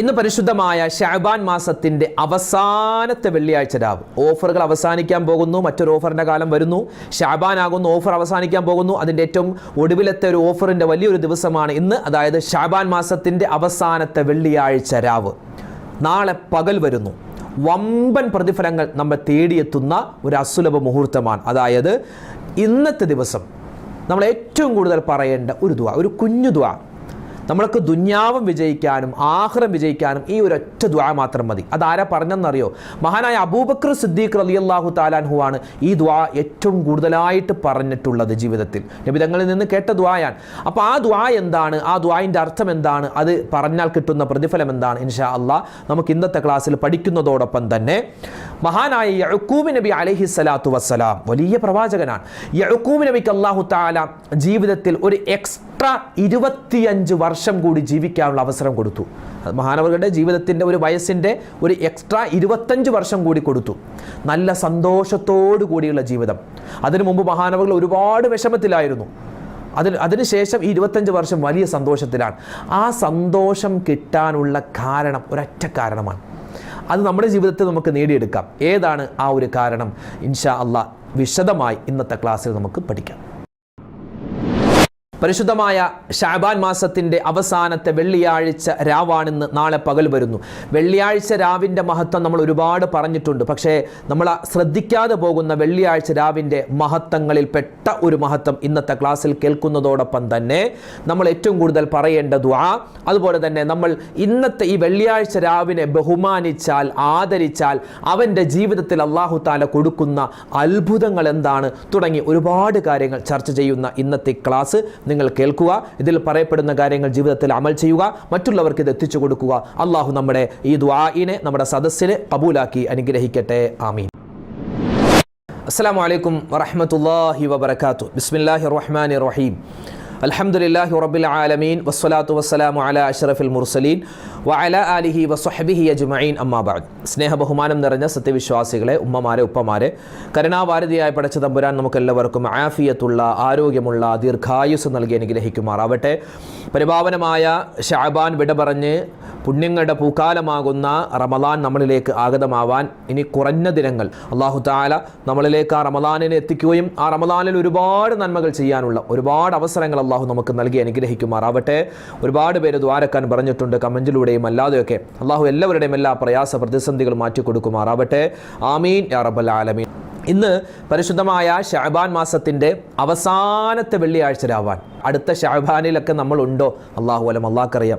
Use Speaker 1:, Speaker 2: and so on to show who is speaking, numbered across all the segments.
Speaker 1: ഇന്ന് പരിശുദ്ധമായ ഷാബാൻ മാസത്തിന്റെ അവസാനത്തെ വെള്ളിയാഴ്ച രാവ്. ഓഫറുകൾ അവസാനിക്കാൻ പോകുന്നു മറ്റൊരു ഓഫറിന്റെ കാലം വരുന്നു. ഷാബാൻ ആകുന്നു ഓഫർ അവസാനിക്കാൻ പോകുന്നു. അതിന്റെ ഏറ്റവും ഒടുവിലത്തെ ഒരു ഓഫറിന്റെ വലിയൊരു ദിവസമാണ് ഇന്ന് അതായത് ഷാബാൻ മാസത്തിന്റെ അവസാനത്തെ വെള്ളിയാഴ്ച രാവ്. നാളെ പകൽ വരുന്നു. വമ്പൻ പ്രതിഫലങ്ങൾ നമ്മെ തേടിയെത്തുന്ന ഒരു അസുലഭ മുഹൂർത്തമാണ്. അതായത് ഇന്നത്തെ ദിവസം നമ്മൾ ഏറ്റവും കൂടുതൽ പറയേണ്ട ഒരു ദുവ ഒരു കുഞ്ഞു ദുവ നമ്മൾക്ക് ദുന്യാവും വിജയിക്കാനും ആഹ്റം വിജയിക്കാനും ഈ ഒരു ഒറ്റ ദ്വാ മാത്രം മതി. അതാരാ പറഞ്ഞെന്നറിയോ മഹാനായ അബൂബക്കർ സിദ്ദീഖ് റലി അള്ളാഹു താലാൻഹു ആണ് ഈ ദ്വാ ഏറ്റവും കൂടുതലായിട്ട് പറഞ്ഞിട്ടുള്ളത് ജീവിതത്തിൽ. നിബിതങ്ങളിൽ നിന്ന് കേട്ട ദ്വായാണ് അപ്പോൾ ആ ദ്വാ എന്താണ്? ആ ദ്വായിന്റെ അർത്ഥം എന്താണ്? അത് പറഞ്ഞാൽ കിട്ടുന്ന പ്രതിഫലം എന്താണ്? ഇൻഷാ അള്ളാഹ് നമുക്ക് ഇന്നത്തെ ക്ലാസ്സിൽ പഠിക്കുന്നതോടൊപ്പം തന്നെ മഹാനായ യഴക്കൂബ് നബി അലഹി സ്വലാത്തു വസ്സലാം വലിയ പ്രവാചകനാണ്. യഴക്കൂബ് നബിക്ക് അള്ളാഹു താല ജീവിതത്തിൽ ഒരു എക്സ്ട്രാ ഇരുപത്തിയഞ്ച് വർഷം കൂടി ജീവിക്കാനുള്ള അവസരം കൊടുത്തു. മഹാനവരുടെ ജീവിതത്തിന്റെ ഒരു വയസ്സിന്റെ ഒരു എക്സ്ട്രാ ഇരുപത്തഞ്ച് വർഷം കൂടി കൊടുത്തു. നല്ല സന്തോഷത്തോടു കൂടിയുള്ള ജീവിതം. അതിനു മുമ്പ് മഹാനവകൾ ഒരുപാട് വിഷമത്തിലായിരുന്നു. അതിന് അതിനുശേഷം ഈ ഇരുപത്തഞ്ച് വർഷം വലിയ സന്തോഷത്തിലാണ്. ആ സന്തോഷം കിട്ടാനുള്ള കാരണം ഒരൊറ്റ കാരണമാണ്. അത് നമ്മുടെ ജീവിതത്തിൽ നമുക്ക് നേടിയെടുക്കാം. ഏതാണ് ആ ഒരു കാരണം? ഇൻഷാ അള്ളാഹ് വിശദമായി ഇന്നത്തെ ക്ലാസ്സിൽ നമുക്ക് പഠിക്കാം. പരിശുദ്ധമായ ഷാബാൻ മാസത്തിന്റെ അവസാനത്തെ വെള്ളിയാഴ്ച രാവാണെന്ന് നാളെ പകൽ വരുന്നു. വെള്ളിയാഴ്ച രാവിന്റെ മഹത്വം നമ്മൾ ഒരുപാട് പറഞ്ഞിട്ടുണ്ട്. പക്ഷേ നമ്മൾ ശ്രദ്ധിക്കാതെ പോകുന്ന വെള്ളിയാഴ്ച രാവിന്റെ മഹത്വങ്ങളിൽ പെട്ട ഒരു മഹത്വം ഇന്നത്തെ ക്ലാസ്സിൽ കേൾക്കുന്നതോടൊപ്പം തന്നെ നമ്മൾ ഏറ്റവും കൂടുതൽ പറയേണ്ട ദുആ അതുപോലെ തന്നെ നമ്മൾ ഇന്നത്തെ ഈ വെള്ളിയാഴ്ച രാവിനെ ബഹുമാനിച്ചാൽ ആദരിച്ചാൽ അവന്റെ ജീവിതത്തിൽ അള്ളാഹു താല കൊടുക്കുന്ന അത്ഭുതങ്ങൾ എന്താണ് തുടങ്ങി ഒരുപാട് കാര്യങ്ങൾ ചർച്ച ചെയ്യുന്ന ഇന്നത്തെ ക്ലാസ് നിങ്ങൾ കേൾക്കുക ഇതിൽ പറയപ്പെടുന്ന കാര്യങ്ങൾ ജീവിതത്തിൽ അമൽ ചെയ്യുക മറ്റുള്ളവർക്ക് ഇത് എത്തിച്ചു കൊടുക്കുക. അള്ളാഹു നമ്മുടെ ഈ ദ്വായിനെ നമ്മുടെ സദസ്സിനെ കബൂലാക്കി അനുഗ്രഹിക്കട്ടെ. ആമീൻ. അസ്സാം വലൈക്കും വറഹമത്തല്ലാഹി വബർക്കാത്തു ബിസ്മില്ലാഹി റഹ്മാൻ റഹീം അലഹമുല്ലാഹി റബ്ബിൽ ആലമീൻ. വസ്സലാത്തു വസ്സലാമു അല അഷ്റഫിൽ മുർസലീൻ. വഅല ആലിഹി വസ്ഹബിഹി അജ്മഈൻ. അമ്മാബാദ് സ്നേഹ ബഹുമാനം നിറഞ്ഞ സത്യവിശ്വാസികളെ ഉമ്മമാരെ ഉപ്പമാരെ കരുണാവാരതിയായി പടച്ച തമ്പുരാൻ നമുക്കെല്ലാവർക്കും ആഫിയത്തുള്ള ആരോഗ്യമുള്ള ദീർഘായുസ് നൽകി അനുഗ്രഹിക്കുമാറാവട്ടെ. പരിപാവനമായ ഷാബാൻ വിട പറഞ്ഞ് പുണ്യങ്ങളുടെ പൂക്കാലമാകുന്ന റമദാൻ നമ്മളിലേക്ക് ആഗതമാവാൻ ഇനി കുറഞ്ഞ ദിനങ്ങൾ അള്ളാഹു താല നമ്മളിലേക്ക് ആ റമദാനിനെ എത്തിക്കുകയും ആ റമദാനിൽ ഒരുപാട് നന്മകൾ ചെയ്യാനുള്ള ഒരുപാട് അവസരങ്ങൾ അള്ളാഹു നമുക്ക് നൽകി അനുഗ്രഹിക്കുമാറാവട്ടെ. ഒരുപാട് പേര് ദ്വാരക്കാൻ പറഞ്ഞിട്ടുണ്ട് കമന്റിലൂടെയും അല്ലാതെയൊക്കെ അള്ളാഹു എല്ലാവരുടെയും എല്ലാ പ്രയാസ പ്രതിസന്ധികൾ മാറ്റിക്കൊടുക്കുമാറാവട്ടെ. ആമീൻ. യാ റബ്ബൽ ആലമീൻ. ഇന്ന് പരിശുദ്ധമായ ഷാബാൻ മാസത്തിന്റെ അവസാനത്തെ വെള്ളിയാഴ്ച രാവാൻ അടുത്ത ഷാബാനിലൊക്കെ നമ്മളുണ്ടോ? അള്ളാഹു അലം അള്ളാഹ്ക്കറിയാം.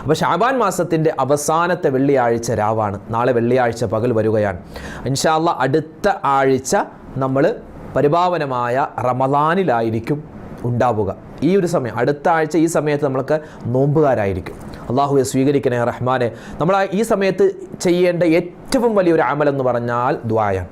Speaker 1: അപ്പോൾ ഷാബാൻ മാസത്തിന്റെ അവസാനത്തെ വെള്ളിയാഴ്ച രാവാണ് നാളെ വെള്ളിയാഴ്ച പകൽ വരികയാണ്. ഇൻഷാല്ല അടുത്ത ആഴ്ച നമ്മൾ പരിപാവനമായ റമദാനിലായിരിക്കും ഉണ്ടാവുക. ഈ ഒരു സമയം അടുത്ത ആഴ്ച ഈ സമയത്ത് നമ്മൾക്ക് നോമ്പുകാരായിരിക്കും. അള്ളാഹുവെ സ്വീകരിക്കണേ റഹ്മാനെ. നമ്മൾ ഈ സമയത്ത് ചെയ്യേണ്ട ഏറ്റവും വലിയൊരു അമലെന്ന് പറഞ്ഞാൽ ദ്വായാണ്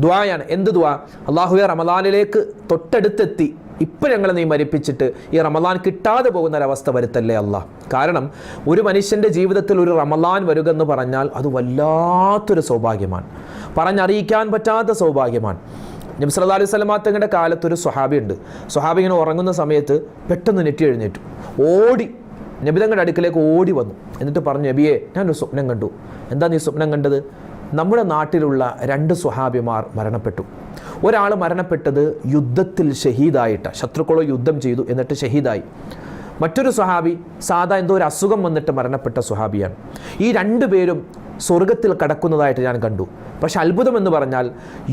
Speaker 1: ദ്വായാണ് എന്ത് ദ്വാ അള്ളാഹുവെ റമദാനിലേക്ക് തൊട്ടടുത്തെത്തി. ഇപ്പം ഞങ്ങളെ നീ മരിപ്പിച്ചിട്ട് ഈ റമദാൻ കിട്ടാതെ പോകുന്ന ഒരവസ്ഥ വരുത്തല്ലേ അല്ല കാരണം ഒരു മനുഷ്യന്റെ ജീവിതത്തിൽ ഒരു റമദാൻ വരിക എന്ന് പറഞ്ഞാൽ അത് വല്ലാത്തൊരു സൗഭാഗ്യമാണ്. പറഞ്ഞറിയിക്കാൻ പറ്റാത്ത സൗഭാഗ്യമാണ്. നബി സല്ലാ അലൈഹി സ്വലമാ തങ്ങളുടെ കാലത്ത് ഒരു സ്വഹാബി ഇങ്ങനെ ഉറങ്ങുന്ന സമയത്ത് പെട്ടെന്ന് നെറ്റി എഴുന്നേറ്റു. ഓടി നബിതങ്ങളുടെ അടുക്കിലേക്ക് ഓടി വന്നു. എന്നിട്ട് പറഞ്ഞു നബിയെ ഞാനൊരു സ്വപ്നം കണ്ടു. എന്താ നീ സ്വപ്നം കണ്ടത്? നമ്മുടെ നാട്ടിലുള്ള രണ്ട് സ്വഹാബിമാർ മരണപ്പെട്ടു. ഒരാൾ മരണപ്പെട്ടത് യുദ്ധത്തിൽ ഷഹീദായിട്ട്. ശത്രുക്കളോ യുദ്ധം ചെയ്തു എന്നിട്ട് ഷഹീദായി. മറ്റൊരു സ്വഹാബി സാധാ എന്തോ ഒരു അസുഖം വന്നിട്ട് മരണപ്പെട്ട സ്വഹാബിയാണ്. ഈ രണ്ടു പേരും സ്വർഗത്തിൽ കടക്കുന്നതായിട്ട് ഞാൻ കണ്ടു. പക്ഷെ അത്ഭുതം എന്ന് പറഞ്ഞാൽ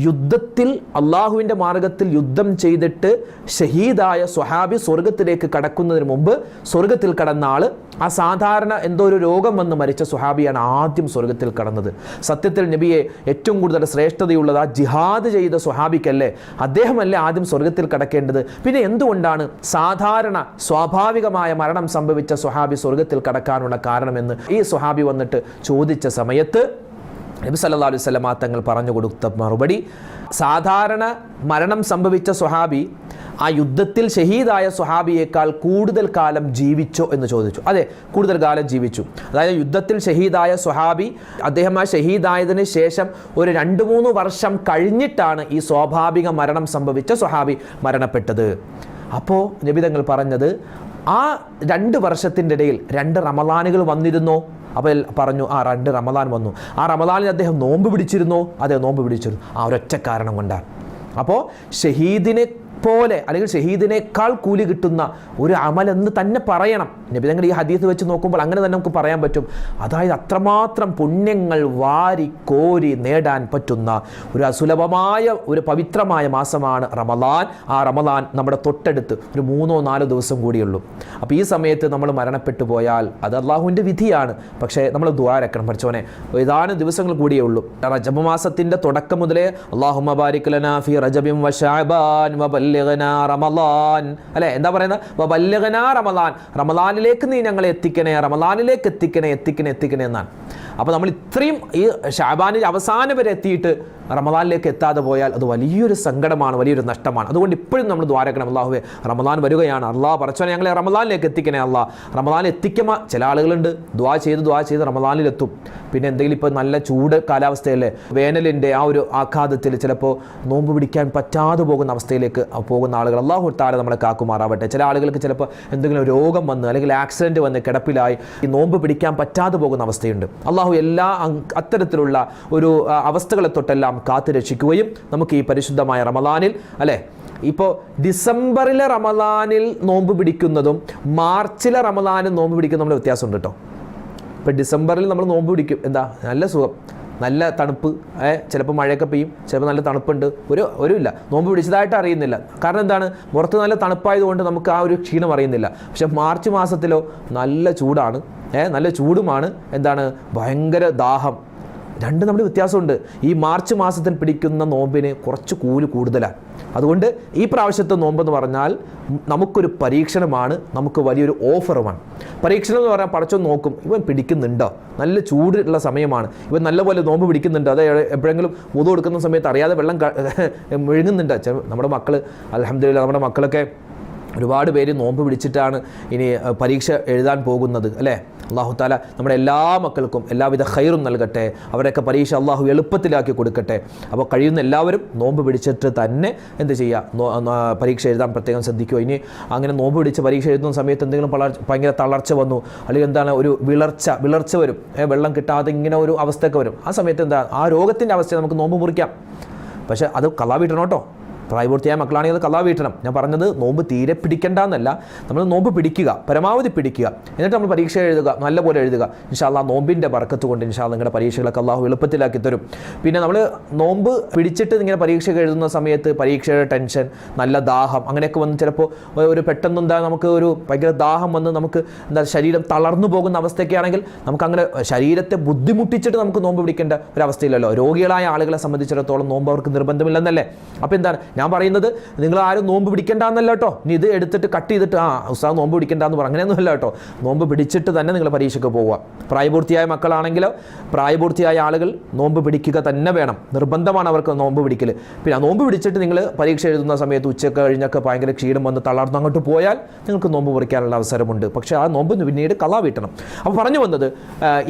Speaker 1: യുദ്ധത്തിൽ അള്ളാഹുവിന്റെ മാർഗത്തിൽ യുദ്ധം ചെയ്തിട്ട് ഷഹീദായ സ്വഹാബി സ്വർഗത്തിലേക്ക് കടക്കുന്നതിന് മുമ്പ് സ്വർഗത്തിൽ കടന്ന ആൾ ആ സാധാരണ എന്തോ ഒരു രോഗം വന്ന് മരിച്ച സുഹാബിയാണ് ആദ്യം സ്വർഗത്തിൽ കടന്നത്. സത്യത്തിൽ നബിയെ ഏറ്റവും കൂടുതൽ ശ്രേഷ്ഠതയുള്ളത് ആ ജിഹാദ് ചെയ്ത സുഹാബിക്കല്ലേ അദ്ദേഹമല്ലേ ആദ്യം സ്വർഗത്തിൽ കടക്കേണ്ടത്? പിന്നെ എന്തുകൊണ്ടാണ് സാധാരണ സ്വാഭാവികമായ മരണം സംഭവിച്ച സുഹാബി സ്വർഗത്തിൽ കടക്കാനുള്ള കാരണമെന്ന് ഈ സുഹാബി വന്നിട്ട് ചോദിച്ച സമയത്ത് നബി സല്ലാ അലൈഹി സ്വലമാ തങ്ങൾ പറഞ്ഞു കൊടുത്ത മറുപടി സാധാരണ മരണം സംഭവിച്ച സ്വഹാബി ആ യുദ്ധത്തിൽ ഷഹീദായ സ്വഹാബിയേക്കാൾ കൂടുതൽ കാലം ജീവിച്ചോ എന്ന് ചോദിച്ചു. അതെ കൂടുതൽ കാലം ജീവിച്ചു. അതായത് യുദ്ധത്തിൽ ഷഹീദായ സ്വഹാബി അദ്ദേഹം ആ ഷഹീദായതിനു ശേഷം ഒരു രണ്ട് മൂന്ന് വർഷം കഴിഞ്ഞിട്ടാണ് ഈ സ്വാഭാവിക മരണം സംഭവിച്ച സ്വഹാബി മരണപ്പെട്ടത്. അപ്പോൾ നബിതങ്ങൾ പറഞ്ഞത് ആ രണ്ട് വർഷത്തിന്റെ ഇടയിൽ രണ്ട് റമലാനുകൾ വന്നിരുന്നോ? അപ്പോൾ പറഞ്ഞു ആ രണ്ട് റമദാൻ വന്നു. ആ റമദാനിൽ അദ്ദേഹം നോമ്പ് പിടിച്ചിരുന്നോ. അതെ നോമ്പ് പിടിച്ചിരുന്നു. ആ ഒരൊറ്റ കാരണം കൊണ്ടാണ്. അപ്പോൾ ഷഹീദിനെ പോലെ അല്ലെങ്കിൽ ഷഹീദിനേക്കാൾ കൂലി കിട്ടുന്ന ഒരു അമലെന്ന് തന്നെ പറയണം. നബി തങ്ങൾ ഈ ഹദീസ് വെച്ച് നോക്കുമ്പോൾ അങ്ങനെ തന്നെ നമുക്ക് പറയാൻ പറ്റും. അതായത് അത്രമാത്രം പുണ്യങ്ങൾ വാരി കോരി നേടാൻ പറ്റുന്ന ഒരു അസുലഭമായ ഒരു പവിത്രമായ മാസമാണ് റമദാൻ. ആ റമദാൻ നമ്മുടെ തൊട്ടടുത്ത് ഒരു മൂന്നോ നാലോ ദിവസം കൂടിയുള്ളൂ. അപ്പോൾ ഈ സമയത്ത് നമ്മൾ മരണപ്പെട്ടു പോയാൽ അത് അള്ളാഹുവിന്റെ വിധിയാണ്. പക്ഷേ നമ്മൾ ദ്വാരക്കണം പഠിച്ചോനെ ഏതാനും ദിവസങ്ങൾ കൂടിയേ ഉള്ളൂ. റജബ് മാസത്തിന്റെ തുടക്കം മുതലേ അള്ളാഹു മബാരിക്കലനാഫി റജബിം വഷാബാൻ റജബിൻ റമളാൻ അല്ലേ? എന്താ പറയുന്നത്? വബല്ലിഗ്നാ റമളാൻ റമളാനിലേക്ക് നീ ഞങ്ങളെ എത്തിക്കണേ റമളാനിലേക്ക് എത്തിക്കണേ എത്തിക്കണേ എത്തിക്കണേ എന്നാണ്. അപ്പോൾ നമ്മൾ ഇത്രയും ഈ ഷാബാനിൽ അവസാനം വരെ എത്തിയിട്ട് റമദാനിലേക്ക് എത്താതെ പോയാൽ അത് വലിയൊരു സങ്കടമാണ് വലിയൊരു നഷ്ടമാണ്. അതുകൊണ്ട് ഇപ്പോഴും നമ്മൾ ദ്വാരക്കണം അള്ളാഹുവെ റമദാൻ വരികയാണ്. അള്ളാഹ് പറച്ചോനെ ഞങ്ങളെ റമദാനിലേക്ക് എത്തിക്കണേ അള്ളാഹ് റമദാൻ എത്തിക്കുമ്പോൾ ചില ആളുകളുണ്ട് ദ്വാ ചെയ്ത് ദ്വാ ചെയ്ത് റമദാനിലെത്തും. പിന്നെ എന്തെങ്കിലും ഇപ്പോൾ നല്ല ചൂട് കാലാവസ്ഥയല്ലേ? വേനലിന്റെ ആ ഒരു ആഘാതത്തിൽ ചിലപ്പോൾ നോമ്പ് പിടിക്കാൻ പറ്റാതെ പോകുന്ന അവസ്ഥയിലേക്ക് പോകുന്ന ആളുകൾ അള്ളാഹു താഴെ നമ്മളെ കാക്കുമാറാവട്ടെ. ചില ആളുകൾക്ക് ചിലപ്പോൾ എന്തെങ്കിലും രോഗം വന്ന് അല്ലെങ്കിൽ ആക്സിഡന്റ് വന്ന് കിടപ്പിലായി ഈ നോമ്പ് പിടിക്കാൻ പറ്റാതെ പോകുന്ന അവസ്ഥയുണ്ട്. അള്ളാഹു എല്ലാ അത്തരത്തിലുള്ള ഒരു അവസ്ഥകളെ തൊട്ടെല്ലാം കാത്തു രക്ഷിക്കുകയും നമുക്ക് ഈ പരിശുദ്ധമായ റമദാനിൽ അല്ലേ? ഇപ്പോൾ ഡിസംബറിലെ റമദാനിൽ നോമ്പ് പിടിക്കുന്നതും മാർച്ചിലെ റമദാനിൽ നോമ്പ് പിടിക്കുന്നതും നമ്മൾ വ്യത്യാസമുണ്ട് കേട്ടോ. ഇപ്പോൾ ഡിസംബറിൽ നമ്മൾ നോമ്പ് പിടിക്കും. എന്താ? നല്ല സുഖം. നല്ല തണുപ്പ്. ചിലപ്പോൾ മഴയൊക്കെ പെയ്യും. ചിലപ്പോൾ നല്ല തണുപ്പുണ്ട്. ഒരു ഒരു ഇല്ല നോമ്പ് പിടിച്ചതായിട്ട് അറിയുന്നില്ല. കാരണം എന്താണ്? പുറത്ത് നല്ല തണുപ്പായതുകൊണ്ട് നമുക്ക് ആ ഒരു ക്ഷീണം അറിയുന്നില്ല. പക്ഷേ മാർച്ച് മാസത്തിലോ നല്ല ചൂടാണ്. നല്ല ചൂടുമാണ്. എന്താണ്? ഭയങ്കര ദാഹം. രണ്ട് നമ്മൾ വ്യത്യാസമുണ്ട്. ഈ മാർച്ച് മാസത്തിൽ പിടിക്കുന്ന നോമ്പിന് കുറച്ച് കൂൽ കൂടുതലാണ് അതുകൊണ്ട് ഈ പ്രാവശ്യത്തെ നോമ്പെന്ന് പറഞ്ഞാൽ നമുക്കൊരു പരീക്ഷണമാണ് നമുക്ക് വലിയൊരു ഓഫറുമാണ്. പരീക്ഷണം എന്ന് പറഞ്ഞാൽ പടച്ചോ നോക്കും ഇവൻ പിടിക്കുന്നുണ്ടോ? നല്ല ചൂടുള്ള സമയമാണ്. ഇവൻ നല്ലപോലെ നോമ്പ് പിടിക്കുന്നുണ്ടോ. അത് എപ്പോഴെങ്കിലും മുതുകൊടുക്കുന്ന സമയത്ത് അറിയാതെ വെള്ളം വിഴുങ്ങുന്നുണ്ടോ നമ്മുടെ മക്കൾ അലഹമില്ല നമ്മുടെ മക്കളൊക്കെ ഒരുപാട് പേര് നോമ്പ് പിടിച്ചിട്ടാണ് ഇനി പരീക്ഷ എഴുതാൻ പോകുന്നത് അല്ലേ? അള്ളാഹു താല നമ്മുടെ എല്ലാ മക്കൾക്കും എല്ലാവിധ ഹൈറും നൽകട്ടെ. അവരൊക്കെ പരീക്ഷ അള്ളാഹു എളുപ്പത്തിലാക്കി കൊടുക്കട്ടെ. അപ്പോൾ കഴിയുന്ന എല്ലാവരും നോമ്പ് പിടിച്ചിട്ട് തന്നെ എന്ത് ചെയ്യുക പരീക്ഷ എഴുതാൻ പ്രത്യേകം ശ്രദ്ധിക്കുക. ഇനി അങ്ങനെ നോമ്പ് പിടിച്ച് പരീക്ഷ എഴുതുന്ന സമയത്ത് എന്തെങ്കിലും ഭയങ്കര തളർച്ച വന്നു അല്ലെങ്കിൽ എന്താണ് ഒരു വിളർച്ച വിളർച്ച വരും. വെള്ളം കിട്ടാതെ ഇങ്ങനെ ഒരു അവസ്ഥയൊക്കെ വരും. ആ സമയത്ത് എന്താ? ആ രോഗത്തിന്റെ അവസ്ഥ നമുക്ക് നോമ്പ് മുറിക്കാം. പക്ഷേ അത് കളാവിട്ടണം കേട്ടോ. പ്രായപൂർത്തിയായ മക്കളാണെങ്കിൽ കലാ വീട്ടണം ഞാൻ പറഞ്ഞത് നോമ്പ് തീരെ പിടിക്കേണ്ട എന്നല്ല നമ്മൾ നോമ്പ് പിടിക്കുക പരമാവധി പിടിക്കുക. എന്നിട്ട് നമ്മൾ പരീക്ഷ എഴുതുക നല്ലപോലെ എഴുതുക. ഇൻഷാല്ല നോമ്പിന്റെ ബർക്കത്ത് കൊണ്ട് ഇൻഷാല്ല നിങ്ങളുടെ പരീക്ഷകളൊക്കെ അള്ളാഹു എളുപ്പത്തിലാക്കി തരും. പിന്നെ നമ്മൾ നോമ്പ് പിടിച്ചിട്ട് ഇങ്ങനെ പരീക്ഷ എഴുതുന്ന സമയത്ത് പരീക്ഷയുടെ ടെൻഷൻ നല്ല ദാഹം അങ്ങനെയൊക്കെ വന്ന് ചിലപ്പോൾ ഒരു പെട്ടെന്ന് എന്താ നമുക്ക് ഒരു ഭയങ്കര ദാഹം വന്ന് നമുക്ക് എന്താ ശരീരം തളർന്നു പോകുന്ന അവസ്ഥയൊക്കെ ആണെങ്കിൽ നമുക്ക് അങ്ങനെ ശരീരത്തെ ബുദ്ധിമുട്ടിച്ചിട്ട് നമുക്ക് നോമ്പ് പിടിക്കേണ്ട ഒരു അവസ്ഥയില്ലല്ലോ. രോഗികളായ ആളുകളെ സംബന്ധിച്ചിടത്തോളം നോമ്പ് അവർക്ക് നിർബന്ധമില്ലെന്നല്ലേ? അപ്പോൾ എന്താണ്? ഞാൻ പറയുന്നത് നിങ്ങൾ ആരും നോമ്പ് പിടിക്കേണ്ടെന്നല്ല കേട്ടോ. ഇനി ഇത് എടുത്തിട്ട് കട്ട് ചെയ്തിട്ട് ആ ഉസ്താദ് നോമ്പ് പിടിക്കേണ്ട പിടിക്കേണ്ടെന്ന് പറഞ്ഞു അങ്ങനെയൊന്നുമല്ല കേട്ടോ. നോമ്പ് പിടിച്ചിട്ട് തന്നെ നിങ്ങൾ പരീക്ഷയ്ക്ക് പോവുക. പ്രായപൂർത്തിയായ മക്കളാണെങ്കിലോ പ്രായപൂർത്തിയായ ആളുകൾ നോമ്പ് പിടിക്കുക തന്നെ വേണം. നിർബന്ധമാണ് അവർക്ക് നോമ്പ് പിടിക്കൽ പിന്നെ നോമ്പ് പിടിച്ചിട്ട് നിങ്ങൾ പരീക്ഷ എഴുതുന്ന സമയത്ത് ഉച്ചയ്ക്ക് കഴിഞ്ഞൊക്കെ ഭയങ്കര ക്ഷീണം വന്ന് തളർന്ന് അങ്ങോട്ട് പോയാൽ നിങ്ങൾക്ക് നോമ്പ് മുറിക്കാനുള്ള അവസരമുണ്ട്. പക്ഷേ ആ നോമ്പ് പിന്നീട് കളാ വീട്ടണം. അപ്പോൾ പറഞ്ഞു വന്നത്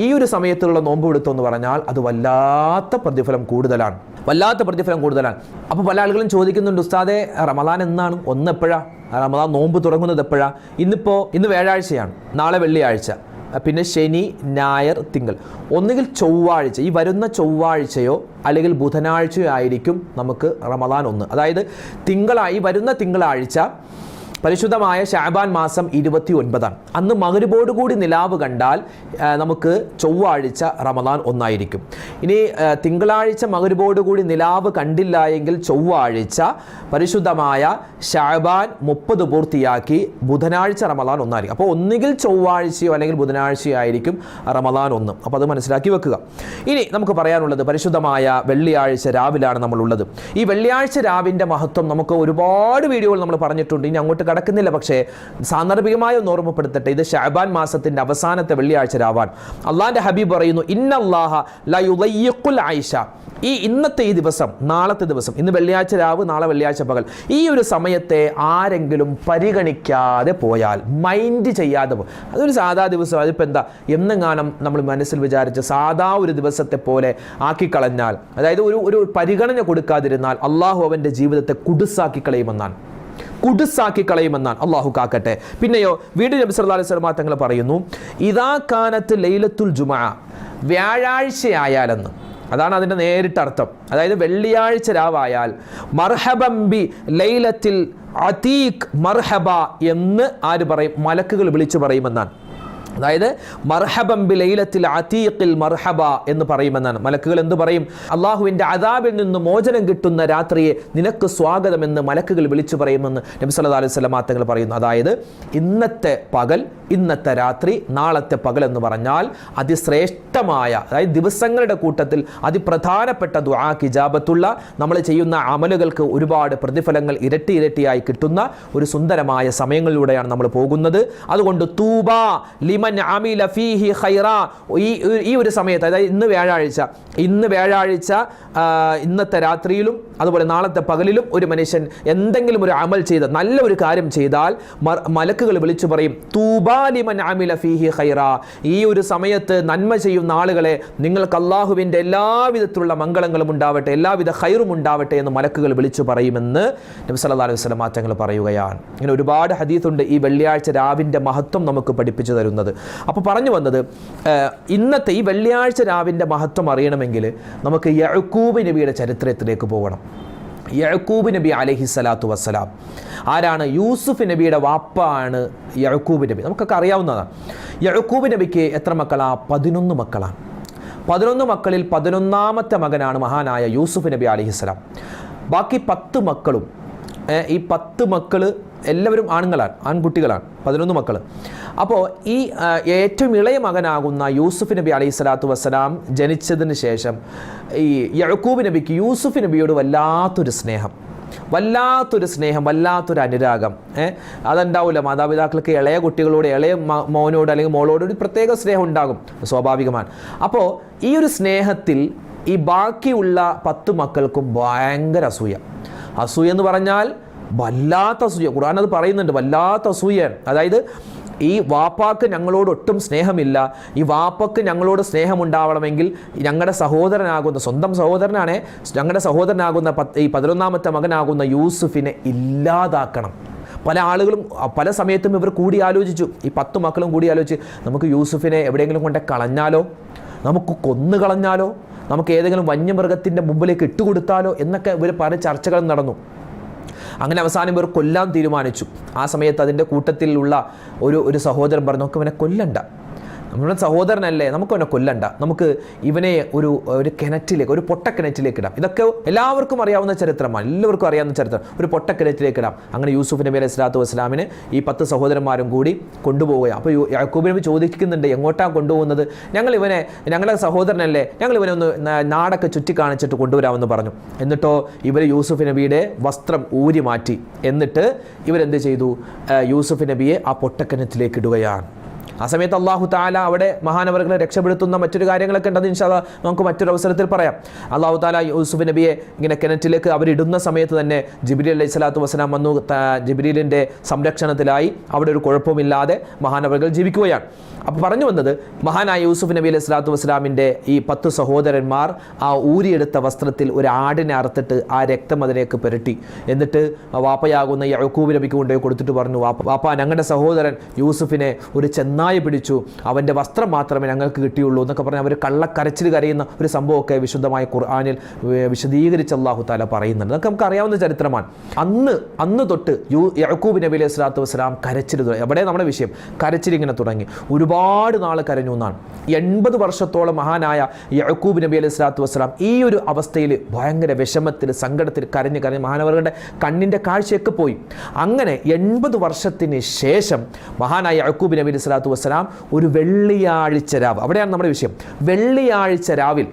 Speaker 1: ഈ ഒരു സമയത്തുള്ള നോമ്പ് പിടുത്തം എന്ന് പറഞ്ഞാൽ അത് വല്ലാത്ത പ്രതിഫലം കൂടുതലാണ്. വല്ലാത്ത പ്രതിഫലം കൂടുതലാണ്. അപ്പോൾ പല ആളുകളും ചോദിക്കുന്നുണ്ട് ഉസ്താദെ റമദാൻ എന്നാണ്? ഒന്ന് എപ്പോഴാ റമദാൻ നോമ്പ് തുടങ്ങുന്നത് എപ്പോഴാ? ഇന്നിപ്പോൾ ഇന്ന് വ്യാഴാഴ്ചയാണ് നാളെ വെള്ളിയാഴ്ച. പിന്നെ ശനി ഞായർ തിങ്കൾ. ഒന്നുകിൽ ചൊവ്വാഴ്ച ഈ വരുന്ന ചൊവ്വാഴ്ചയോ അല്ലെങ്കിൽ ബുധനാഴ്ചയോ ആയിരിക്കും നമുക്ക് റമദാൻ ഒന്ന്. അതായത് തിങ്കളായി വരുന്ന തിങ്കളാഴ്ച പരിശുദ്ധമായ ഷാബാൻ മാസം ഇരുപത്തി ഒൻപതാണ് അന്ന് മകരുബോട് കൂടി നിലാവ് കണ്ടാൽ നമുക്ക് ചൊവ്വാഴ്ച റമദാൻ ഒന്നായിരിക്കും. ഇനി തിങ്കളാഴ്ച മകരുബോട് കൂടി നിലാവ് കണ്ടില്ല എങ്കിൽ ചൊവ്വാഴ്ച പരിശുദ്ധമായ ഷാബാൻ മുപ്പത് പൂർത്തിയാക്കി ബുധനാഴ്ച റമദാൻ ഒന്നായിരിക്കും. അപ്പോൾ ഒന്നുകിൽ ചൊവ്വാഴ്ചയോ അല്ലെങ്കിൽ ബുധനാഴ്ചയോ ആയിരിക്കും റമദാൻ ഒന്ന്. അപ്പോൾ അത് മനസ്സിലാക്കി വെക്കുക. ഇനി നമുക്ക് പറയാനുള്ളത് പരിശുദ്ധമായ വെള്ളിയാഴ്ച രാവിലാണ് നമ്മളുള്ളത്. ഈ വെള്ളിയാഴ്ച രാവിന്റെ മഹത്വം നമുക്ക് ഒരുപാട് വീഡിയോകൾ നമ്മൾ പറഞ്ഞിട്ടുണ്ട്. ഇനി അങ്ങോട്ട് കടക്കുന്നില്ല. പക്ഷേ സാന്ദർഭികമായി ഒന്ന് ഓർമ്മപ്പെടുത്തട്ടെ. ഇത് ഷാബാൻ മാസത്തിന്റെ അവസാനത്തെ വെള്ളിയാഴ്ച രാവാൻ. അള്ളാഹിന്റെ ഹബീബ് പറയുന്നു ഇന്നല്ലാഹ ലയുലയ്യക്കുൽ ആയിഷ ഈ ഇന്നത്തെ ഈ ദിവസം നാളത്തെ ദിവസം ഇന്ന് വെള്ളിയാഴ്ച രാവ് നാളെ വെള്ളിയാഴ്ച പകൽ ഈ ഒരു സമയത്തെ ആരെങ്കിലും പരിഗണിക്കാതെ പോയാൽ മൈൻഡ് ചെയ്യാതെ പോ അതൊരു സാധാ ദിവസം. അതിപ്പോൾ എന്താ? എന്നെങ്ങാനും നമ്മൾ മനസ്സിൽ വിചാരിച്ച് സാധാ ഒരു ദിവസത്തെ പോലെ ആക്കിക്കളഞ്ഞാൽ അതായത് ഒരു ഒരു പരിഗണന കൊടുക്കാതിരുന്നാൽ അള്ളാഹു അവന്റെ ജീവിതത്തെ കുടുസാക്കി കളയുമെന്നാണ്. കുടുസാക്കി കളയുമെന്നാണ് അള്ളാഹു കാക്കട്ടെ. പിന്നെയോ വീണ്ടും നബി സല്ലാ അലൈഹി സ്വലമാ തങ്ങൾ പറയുന്നു ഇതാ കാനത്ത് ലൈലത്തുൽ ജുമഅ വ്യാഴാഴ്ചയായാലെന്ന്. അതാണ് അതിന്റെ നേരിട്ട് അർത്ഥം അതായത് വെള്ളിയാഴ്ച രാവായാൽ മർഹബംബി ലൈലത്തിൽ അതീഖ് മർഹബ എന്ന് ആര് പറയും? മലക്കുകൾ വിളിച്ചു പറയുമെന്നാണ്. അതായത് മർഹബം ബി ലൈലത്തിൽ അതീഖിൽ മർഹബ എന്ന് പറയുമെന്നാണ്. മലക്കുകൾ എന്ത് പറയും? അള്ളാഹുവിന്റെ അതാബിൽ നിന്ന് മോചനം കിട്ടുന്ന രാത്രിയെ നിനക്ക് സ്വാഗതമെന്ന് മലക്കുകൾ വിളിച്ചു പറയുമെന്ന് നബി സല്ലല്ലാഹു അലൈഹി വസല്ലം തങ്ങൾ പറയുന്നു. അതായത് ഇന്നത്തെ പകൽ ഇന്നത്തെ രാത്രി നാളത്തെ പകൽ എന്ന് പറഞ്ഞാൽ അതിശ്രേഷ്ഠമായ അതായത് ദിവസങ്ങളുടെ കൂട്ടത്തിൽ അതിപ്രധാനപ്പെട്ട ദുആ കിജാബത്തുള്ള നമ്മൾ ചെയ്യുന്ന അമലുകൾക്ക് ഒരുപാട് പ്രതിഫലങ്ങൾ ഇരട്ടി ഇരട്ടിയായി കിട്ടുന്ന ഒരു സുന്ദരമായ സമയങ്ങളിലൂടെയാണ് നമ്മൾ പോകുന്നത്. അതുകൊണ്ട് തൂബ ഫീഹി ഖൈറ. ഈ ഈ ഒരു സമയത്ത് അതായത് ഇന്ന് വ്യാഴാഴ്ച ഇന്ന് വ്യാഴാഴ്ച ഇന്നത്തെ രാത്രിയിലും അതുപോലെ നാളത്തെ പകലിലും ഒരു മനുഷ്യൻ എന്തെങ്കിലും ഒരു അമൽ ചെയ്ത് നല്ല ഒരു കാര്യം ചെയ്താൽ മലക്കുകൾ വിളിച്ചു പറയും തൂബാലിമൻ അമില ഫീഹി ഖൈറ. ഈ ഒരു സമയത്ത് നന്മ ചെയ്യുന്ന ആളുകളെ നിങ്ങൾക്ക് അള്ളാഹുവിന്റെ എല്ലാവിധത്തിലുള്ള മംഗളങ്ങളും ഉണ്ടാവട്ടെ എല്ലാവിധ ഖൈറും ഉണ്ടാവട്ടെ എന്ന് മലക്കുകൾ വിളിച്ചു പറയുമെന്ന് നബി സല്ലല്ലാഹു അലൈഹി വസല്ലം മാറ്റങ്ങൾ പറയുകയാണ്. ഇങ്ങനെ ഒരുപാട് ഹദീസുണ്ട് ഈ വെള്ളിയാഴ്ച രാവിന്റെ മഹത്വം നമുക്ക് പഠിപ്പിച്ചു തരുന്നത്. അപ്പോൾ പറഞ്ഞു വന്നത് ഇന്നത്തെ ഈ വെള്ളിയാഴ്ച രാവിന്റെ മഹത്വം അറിയണമെങ്കിൽ നമുക്ക് യഴക്കൂബ് നബിയുടെ ചരിത്രത്തിലേക്ക് പോകണം. യഴക്കൂബ് നബി അലഹി സ്വലാത്തു വസ്സലാം. ആരാണ്? യൂസുഫ് നബിയുടെ വാപ്പാണ് യഴക്കൂബ് നബി. നമുക്കൊക്കെ അറിയാവുന്നതാണ്. യഴക്കൂബ് നബിക്ക് എത്ര മക്കളാ? പതിനൊന്ന് മക്കളാണ്. പതിനൊന്ന് മക്കളിൽ പതിനൊന്നാമത്തെ മകനാണ് മഹാനായ യൂസുഫ് നബി അലഹിസ്സലാം ബാക്കി പത്ത് മക്കളും ഈ പത്ത് മക്കൾ എല്ലാവരും ആണുങ്ങളാണ് ആൺകുട്ടികളാണ് പതിനൊന്ന് മക്കൾ അപ്പോൾ ഈ ഏറ്റവും ഇളയ മകനാകുന്ന യൂസുഫ് നബി അലൈഹി സ്വലാത്തു വസ്സലാം ജനിച്ചതിന് ശേഷം ഈ യഴക്കൂബ് നബിക്ക് യൂസുഫ് നബിയോട് വല്ലാത്തൊരു സ്നേഹം. വല്ലാത്തൊരു സ്നേഹം വല്ലാത്തൊരു അനുരാഗം. ഏഹ് അതുണ്ടാവില്ല മാതാപിതാക്കൾക്ക് ഇളയ കുട്ടികളോട് ഇളയ മോനോട് അല്ലെങ്കിൽ മോളോട് ഒരു പ്രത്യേക സ്നേഹം ഉണ്ടാകും സ്വാഭാവികമാണ്. അപ്പോൾ ഈ ഒരു സ്നേഹത്തിൽ ഈ ബാക്കിയുള്ള പത്ത് മക്കൾക്കും ഭയങ്കര അസൂയ. അസൂയ എന്ന് പറഞ്ഞാൽ വല്ലാത്ത അസൂയ. ഖുർആൻ അത് പറയുന്നുണ്ട് വല്ലാത്ത അസൂയാണ് അതായത് ഈ വാപ്പാക്ക് ഞങ്ങളോട് ഒട്ടും സ്നേഹമില്ല. ഈ വാപ്പക്ക് ഞങ്ങളോട് സ്നേഹമുണ്ടാവണമെങ്കിൽ ഞങ്ങളുടെ സഹോദരനാകുന്ന സ്വന്തം സഹോദരനാണ് ഞങ്ങളുടെ സഹോദരനാകുന്ന പത്ത് ഈ പതിനൊന്നാമത്തെ മകനാകുന്ന യൂസുഫിനെ ഇല്ലാതാക്കണം. പല ആളുകളും പല സമയത്തും ഇവർ കൂടി ആലോചിച്ചു. ഈ പത്ത് മക്കളും കൂടി ആലോചിച്ച് നമുക്ക് യൂസുഫിനെ എവിടെയെങ്കിലും കൊണ്ട് കളഞ്ഞാലോ? നമുക്ക് കൊന്നു കളഞ്ഞാലോ? നമുക്ക് ഏതെങ്കിലും വന്യമൃഗത്തിന്റെ മുമ്പിലേക്ക് ഇട്ടുകൊടുത്താലോ? എന്നൊക്കെ ഇവർ പല ചർച്ചകളും നടന്നു. അങ്ങനെ അവസാനം ഇവർ കൊല്ലാൻ തീരുമാനിച്ചു. ആ സമയത്ത് അതിന്റെ കൂട്ടത്തിലുള്ള ഒരു ഒരു സഹോദരൻ പറഞ്ഞു നമുക്ക് ഇവനെ കൊല്ലണ്ട. നമ്മുടെ സഹോദരനല്ലേ? നമുക്ക് അവനെ കൊല്ലണ്ട. നമുക്ക് ഇവനെ ഒരു ഒരു കിണറ്റിലേക്ക് ഒരു പൊട്ടക്കിണറ്റിലേക്ക് ഇടാം. ഇതൊക്കെ എല്ലാവർക്കും അറിയാവുന്ന ചരിത്രമാണ്. എല്ലാവർക്കും അറിയാവുന്ന ചരിത്രം. ഒരു പൊട്ടക്കിണറ്റിലേക്ക് ഇടാം. അങ്ങനെ യൂസുഫ് നബി അലൈഹി സ്വലാത്തു ഈ പത്ത് സഹോദരന്മാരും കൂടി കൊണ്ടുപോവുകയാണ്. അപ്പോൾ യാക്കൂബ് നബി ചോദിക്കുന്നുണ്ട് എങ്ങോട്ടാണ് കൊണ്ടുപോകുന്നത്? ഞങ്ങൾ ഇവനെ ഞങ്ങളുടെ സഹോദരനല്ലേ? ഞങ്ങൾ ഇവനെ ഒന്ന് നാടൊക്കെ ചുറ്റി കാണിച്ചിട്ട് കൊണ്ടുവരാമെന്ന് പറഞ്ഞു. എന്നിട്ടോ ഇവർ യൂസുഫ് നബിയുടെ വസ്ത്രം ഊരി മാറ്റി. എന്നിട്ട് ഇവരെന്ത് ചെയ്തു? യൂസുഫ് നബിയെ ആ പൊട്ടക്കിണറ്റിലേക്ക് ഇടുകയാണ്. ആ സമയത്ത് അള്ളാഹു താല അവിടെ മഹാനവറുകളെ രക്ഷപ്പെടുത്തുന്ന മറ്റൊരു കാര്യങ്ങളൊക്കെ ഉണ്ടെന്ന് ഇൻഷാല്ല നമുക്ക് മറ്റൊരു അവസരത്തിൽ പറയാം. അള്ളാഹു താല യൂസുഫ് നബിയെ ഇങ്ങനെ കിണറ്റിലേക്ക് അവരിടുന്ന സമയത്ത് തന്നെ ജിബ്രീൽ അലൈഹി സ്വലാത്തു വസ്സലാം വന്നു ജിബിരിലിന്റെ സംരക്ഷണത്തിലായി അവിടെ ഒരു കുഴപ്പമില്ലാതെ മഹാനവർകൾ ജീവിക്കുകയാണ്. അപ്പോൾ പറഞ്ഞു വന്നത് മഹാനായ യൂസുഫ് നബി അലൈഹി സ്വലാത്തു വസ്സലാമിന്റെ ഈ പത്ത് സഹോദരന്മാർ ആ ഊരിയെടുത്ത വസ്ത്രത്തിൽ ഒരു ആടിനെ അറുത്തിട്ട് ആ രക്തം അതിലേക്ക് പുരട്ടി. എന്നിട്ട് വാപ്പയാകുന്ന യഴക്കൂബ് നബിക്ക് കൊണ്ടുപോയി കൊടുത്തിട്ട് പറഞ്ഞു വാപ്പ വാപ്പ ഞങ്ങളുടെ സഹോദരൻ യൂസുഫിനെ ഒരു ചെന്നായി പിടിച്ചു. അവന്റെ വസ്ത്രം മാത്രമേ ഞങ്ങൾക്ക് കിട്ടിയുള്ളൂ എന്നൊക്കെ പറഞ്ഞ് അവർ കള്ളക്കരച്ചിൽ കരയുന്ന ഒരു സംഭവമൊക്കെ വിശുദ്ധമായ ഖുർആാനിൽ വിശദീകരിച്ച് അള്ളാഹു താല പറയുന്നുണ്ട്. അതൊക്കെ നമുക്ക് അറിയാവുന്ന ചരിത്രമാണ്. അന്ന് അന്ന് തൊട്ട് യു യഹക്കൂബ് നബി അലൈഹി സ്വലാത്തു വസ്സലാം കരച്ചിൽ തുടങ്ങി. എവിടെ നമ്മുടെ വിഷയം? കരച്ചിൽ ഇങ്ങനെ തുടങ്ങി. ഒരുപാട് നാൾ കരഞ്ഞു എന്നാണ്. എൺപത് വർഷത്തോളം മഹാനായ യഹക്കൂബ് നബി അലൈഹി സ്വലാത്തു വസ്സലാം ഈ ഒരു അവസ്ഥയിൽ ഭയങ്കര വിഷമത്തിൽ സങ്കടത്തിൽ കരഞ്ഞ് കരഞ്ഞ് മഹാനവരുടെ കണ്ണിന്റെ കാഴ്ചയൊക്കെ പോയി. അങ്ങനെ എൺപത് വർഷത്തിന് ശേഷം മഹാനായ യഹക്കൂബ് നബി അലൈഹി സ്വലാത്തു വസ്സലാം ഒരു വെള്ളിയാഴ്ച രാവ്. അവിടെയാണ് നമ്മുടെ വിഷയം. വെള്ളിയാഴ്ച രാവിൽ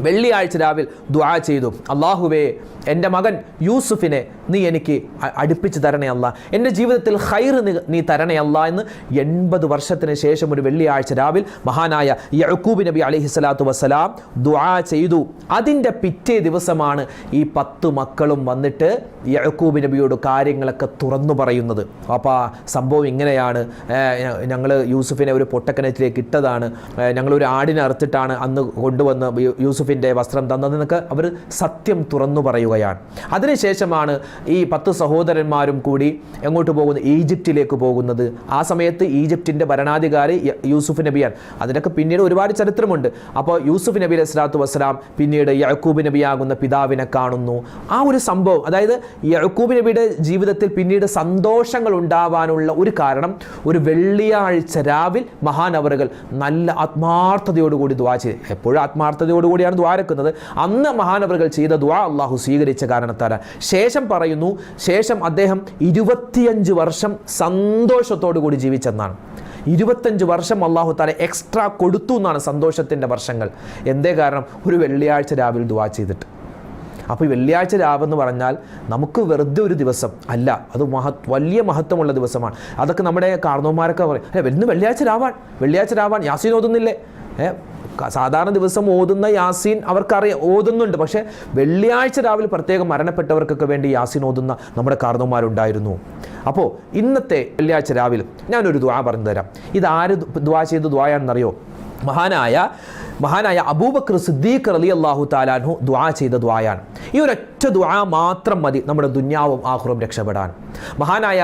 Speaker 1: വെള്ളിയാഴ്ച രാവിൽ ദുആ ചെയ്തു. അള്ളാഹുവേ എന്റെ മകൻ യൂസുഫിനെ നീ എനിക്ക് അടുപ്പിച്ച് തരണയല്ല എന്റെ ജീവിതത്തിൽ ഹൈർ നീ തരണയല്ല എന്ന് എൺപത് വർഷത്തിന് ശേഷം ഒരു വെള്ളിയാഴ്ച രാവിൽ മഹാനായ യഴക്കൂബ് നബി അലഹി സ്വലാത്തു വസ്സലാം ദുആ ചെയ്തു. അതിന്റെ പിറ്റേ ദിവസമാണ് ഈ പത്ത് മക്കളും വന്നിട്ട് യഴക്കൂബ് നബിയോട് കാര്യങ്ങളൊക്കെ തുറന്നു പറയുന്നത്. അപ്പോൾ സംഭവം ഇങ്ങനെയാണ്. ഞങ്ങൾ യൂസുഫിനെ ഒരു പൊട്ടക്കിണറ്റിലേക്ക് ഇട്ടതാണ്. ഞങ്ങളൊരു ആടിനെ അറുത്തിട്ടാണ് അന്ന് കൊണ്ടുവന്ന് യൂസുഫിന്റെ വസ്ത്രം തന്നതെന്നൊക്കെ അവർ സത്യം തുറന്നു പറയുകയാണ്. അതിനുശേഷമാണ് ഈ പത്ത് സഹോദരന്മാരും കൂടി എങ്ങോട്ട് പോകുന്നു? ഈജിപ്തിലേക്ക് പോകുന്നത്. ആ സമയത്ത് ഈജിപ്തിന്റെ ഭരണാധികാരി യൂസുഫ് നബിയാണ്. അതിനൊക്കെ പിന്നീട് ഒരുപാട് ചരിത്രമുണ്ട്. അപ്പോൾ യൂസുഫ് നബി അലൈഹി സ്വലാത്തു വസ്സലാം പിന്നീട് യഴക്കൂബ് നബിയാകുന്ന പിതാവിനെ കാണുന്നു. ആ ഒരു സംഭവം അതായത് യഴക്കൂബ് നബിയുടെ ജീവിതത്തിൽ പിന്നീട് സന്തോഷങ്ങൾ ഉണ്ടാവാനുള്ള ഒരു കാരണം ഒരു വെള്ളിയാഴ്ച രാവിൽ മഹാനവറുകൾ നല്ല ആത്മാർത്ഥതയോടുകൂടി ദ്വാ ചെയ്ത്. എപ്പോഴും ആത്മാർത്ഥതയോടുകൂടിയാണ് ദ്വാരക്കുന്നത് അന്ന് മഹാനവറുകൾ ചെയ്ത ദ്വാ അള്ളാഹു സ്വീകരിച്ച കാരണത്താലാണ്. ശേഷം പറയുന്നു ശേഷം അദ്ദേഹം ഇരുപത്തിയഞ്ച് വർഷം സന്തോഷത്തോടു കൂടി ജീവിച്ചെന്നാണ്. ഇരുപത്തഞ്ച് വർഷം അള്ളാഹു താല എക്സ്ട്രാ കൊടുത്തു എന്നാണ് സന്തോഷത്തിന്റെ വർഷങ്ങൾ. എന്തേ കാരണം? ഒരു വെള്ളിയാഴ്ച രാവിലെ ദുവാ ചെയ്തിട്ട്. അപ്പോൾ ഈ വെള്ളിയാഴ്ച രാവെന്ന് പറഞ്ഞാൽ നമുക്ക് വെറുതെ ഒരു ദിവസം അല്ല അത് മഹത് വലിയ മഹത്വമുള്ള ദിവസമാണ്. അതൊക്കെ നമ്മുടെ കാർന്നവന്മാരൊക്കെ പറയും അല്ലെ ഇന്ന് വെള്ളിയാഴ്ച രാവാൻ വെള്ളിയാഴ്ച രാവാൻ യാസീൻ ഓതുന്നില്ലേ? സാധാരണ ദിവസം ഓതുന്ന യാസീൻ അവർക്കറിയാം ഓതുന്നുണ്ട്. പക്ഷേ വെള്ളിയാഴ്ച രാവിലെ പ്രത്യേകം മരണപ്പെട്ടവർക്കൊക്കെ വേണ്ടി യാസീൻ ഓതുന്ന നമ്മുടെ കാർന്നവന്മാരുണ്ടായിരുന്നു അപ്പോൾ ഇന്നത്തെ വെള്ളിയാഴ്ച രാവിലെ ഞാനൊരു ദ്വാ പറഞ്ഞു തരാം ഇത് ആര് ദ്വാ ചെയ്ത ദ്വായാണെന്നറിയോ മഹാനായ മഹാനായ അബൂബക്കർ സിദ്ദീഖ് അലി അള്ളാഹു താലാൻഹു ദ്വാ ചെയ്ത ദ്വായാണ് ഈ ഒരൊറ്റ ദ്വാ മാത്രം മതി നമ്മുടെ ദുന്യാവും ആഹുറും രക്ഷപ്പെടാൻ. മഹാനായ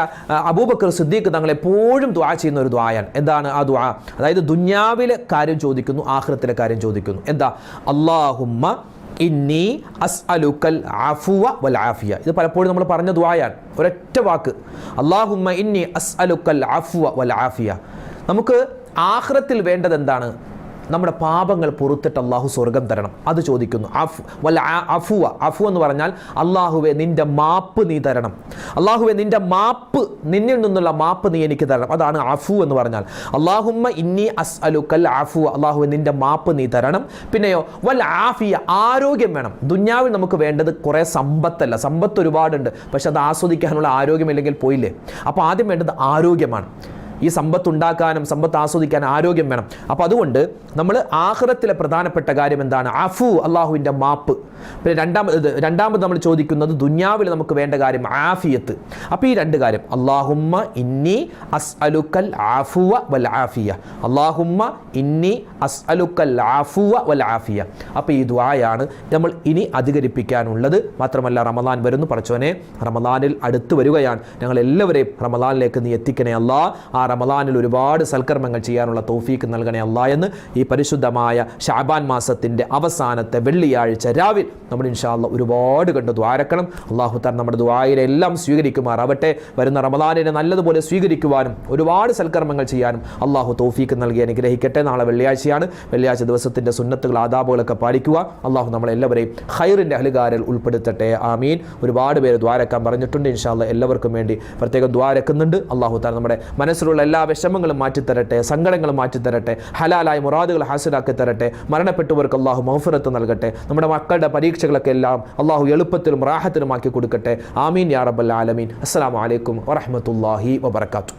Speaker 1: അബൂബക്കർ സിദ്ദീഖ് തങ്ങൾ എപ്പോഴും ദ്വാ ചെയ്യുന്ന ഒരു ദ്വായാണ് എന്താണ് ആ ദ്വാ അതായത് ദുന്യാവിലെ കാര്യം ചോദിക്കുന്നു ആഹ്റത്തിലെ കാര്യം ചോദിക്കുന്നു. എന്താ? അള്ളാഹുമ്മ ഇന്നി അസ്അലുക്കൽ അഫുവ വൽ ആഫിയ. ഇത് പലപ്പോഴും നമ്മൾ പറഞ്ഞ ദ്വായാണ് ഒരൊറ്റ വാക്ക്. അള്ളാഹുമ്മ ഇന്നി അസ്അലുക്കൽ അഫുവ വൽ ആഫിയ. നമുക്ക് ആഹ്റത്തിൽ വേണ്ടത് എന്താണ്? നമ്മുടെ പാപങ്ങൾ പുറത്തിട്ട് അള്ളാഹു സ്വർഗം തരണം. അത് ചോദിക്കുന്നു. അഫ് വല്ല അഫുവ അഫു എന്ന് പറഞ്ഞാൽ അള്ളാഹുവെ നിന്റെ മാപ്പ് നീ തരണം. അള്ളാഹുവെ നിന്റെ മാപ്പ് നിന്നിൽ നിന്നുള്ള മാപ്പ് നീ എനിക്ക് തരണം. അതാണ് അഫു എന്ന് പറഞ്ഞാൽ. അള്ളാഹുമ്മ ഇന്നി അസ് അലുക്കൽ അഫു അള്ളാഹുവെ നിന്റെ മാപ്പ് നീ തരണം. പിന്നെയോ വല്ല ആഫിയ ആരോഗ്യം വേണം. ദുന്യാവിൽ നമുക്ക് വേണ്ടത് കുറേ സമ്പത്തല്ല. സമ്പത്ത് ഒരുപാടുണ്ട്. പക്ഷെ അത് ആസ്വദിക്കാനുള്ള ആരോഗ്യമില്ലെങ്കിൽ പോയില്ലേ? അപ്പോൾ ആദ്യം വേണ്ടത് ആരോഗ്യമാണ്. ഈ സമ്പത്ത് ഉണ്ടാക്കാനും സമ്പത്ത് ആസ്വദിക്കാനും ആരോഗ്യം വേണം. അപ്പോൾ അതുകൊണ്ട് നമ്മൾ ആഹ്റത്തിലെ പ്രധാനപ്പെട്ട കാര്യം എന്താണ്? അഫു അള്ളാഹുവിന്റെ മാപ്പ്. പിന്നെ രണ്ടാമത് രണ്ടാമത് നമ്മൾ ചോദിക്കുന്നത് ദുന്യാവിൽ നമുക്ക് വേണ്ട കാര്യം ആഫിയത്ത്. അപ്പോൾ ഈ രണ്ട് കാര്യം. അള്ളാഹുമ്മ ഇന്നി അസ് അലുക്കൽ ആഫുവ വൽ ആഫിയ. അള്ളാഹുമ്മ ഇന്നി അസ് അലുക്കൽ ആഫുവ വൽ ആഫിയ. അപ്പോൾ ഈ ദ്വായാണ് നമ്മൾ ഇനി അധികരിപ്പിക്കാനുള്ളത്. മാത്രമല്ല റമദാൻ വരുന്നു. പറച്ചോനെ റമദാനിൽ അടുത്ത് വരികയാണ്. ഞങ്ങൾ എല്ലാവരെയും റമദാനിലേക്ക് നീ എത്തിക്കണേ അല്ലാ ആ റമദാനിൽ ഒരുപാട് സൽക്കർമ്മങ്ങൾ ചെയ്യാനുള്ള തോഫീക്ക് നൽകണേ അല്ല എന്ന് ഈ പരിശുദ്ധമായ ഷാബാൻ മാസത്തിന്റെ അവസാനത്തെ വെള്ളിയാഴ്ച രാവിൽ നമ്മൾ ഇൻഷാല്ല ഒരുപാട് കണ്ട് ദ്വാരക്കണം അള്ളാഹു താൻ നമ്മുടെ ദ്വായിലെല്ലാം സ്വീകരിക്കുമാറാവട്ടെ. വരുന്ന റമദാനിനെ നല്ലതുപോലെ സ്വീകരിക്കുവാനും ഒരുപാട് സൽക്കർമ്മങ്ങൾ ചെയ്യാനും അള്ളാഹു തോഫീക്ക് നൽകി അനുഗ്രഹിക്കട്ടെ. നാളെ വെള്ളിയാഴ്ചയാണ്. വെള്ളിയാഴ്ച ദിവസത്തിന്റെ സുന്നത്തുകൾ ആദാബുകളൊക്കെ പാലിക്കുക. അള്ളാഹു നമ്മളെല്ലാവരെയും ഹൈറിന്റെ അഹലുകാരിൽ ഉൾപ്പെടുത്തട്ടെ. ആമീൻ. ഒരുപാട് പേര് ദ്വാരക്കാൻ പറഞ്ഞിട്ടുണ്ട്. ഇൻഷാല്ല എല്ലാവർക്കും വേണ്ടി പ്രത്യേകം ദ്വാരക്കുന്നുണ്ട് അള്ളാഹു താൻ നമ്മുടെ മനസ്സിലുള്ള എല്ലാ വിഷമങ്ങളും മാറ്റിത്തരട്ടെ സങ്കടങ്ങളും മാറ്റിത്തരട്ടെ ഹലാലായ മുറാദുകൾ ഹാസിലാക്കി തരട്ടെ മരണപ്പെട്ടവർക്ക് അള്ളാഹു മൗഫറത്ത് നൽകട്ടെ നമ്മുടെ മക്കളുടെ പരീക്ഷകളൊക്കെ എല്ലാം അള്ളാഹു എളുപ്പത്തിലും റാഹത്തിലുമാക്കി കൊടുക്കട്ടെ. ആമീൻ യാ റബ്ബൽ ആലമീൻ. അസ്സാം വലൈക്കും വറഹ്മത്തുള്ളാഹി വബറകാതുഹു.